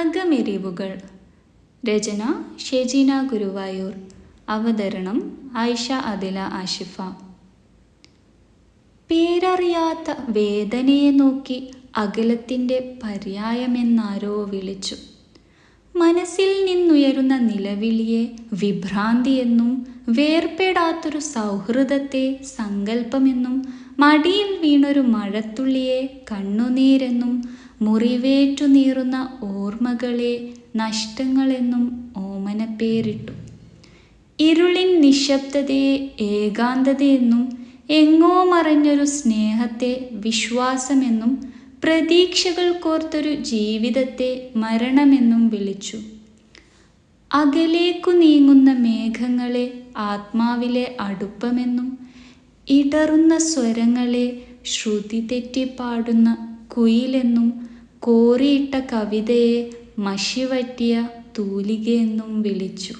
അകമെരിവുകൾ. രചന ഷെജീന ഗുരുവായൂർ. അവതരണം ആയിഷ അദില ആഷിഫ. പേരറിയാത്ത വേദനയെ നോക്കി അകലത്തിന്റെ പര്യായമെന്നാരോ വിളിച്ചു. മനസ്സിൽ നിന്നുയരുന്ന നിലവിളിയെ വിഭ്രാന്തിയെന്നും വേർപെടാത്തൊരു സൗഹൃദത്തെ സങ്കല്പമെന്നും മടിയിൽ വീണൊരു മഴത്തുള്ളിയെ കണ്ണുനീരെന്നും മുറിവേറ്റു നീറുന്ന ഓർമ്മകളെ നഷ്ടങ്ങളെന്നും ഓമനപ്പേരിട്ടു. ഇരുളിൻ നിശബ്ദതയെ ഏകാന്തതയെന്നും എങ്ങോ മറഞ്ഞൊരു സ്നേഹത്തെ വിശ്വാസമെന്നും പ്രതീക്ഷകൾ കോർത്തൊരു ജീവിതത്തെ മരണമെന്നും വിളിച്ചു. അകലേക്കു നീങ്ങുന്ന മേഘങ്ങളെ ആത്മാവിലെ അടുപ്പമെന്നും ഇടറുന്ന സ്വരങ്ങളെ ശ്രുതി തെറ്റിപ്പാടുന്ന കുയിലെന്നും കോറിയിട്ട കവിതയെ മഷിവറ്റിയ തൂലികയെന്നും വിളിച്ചു.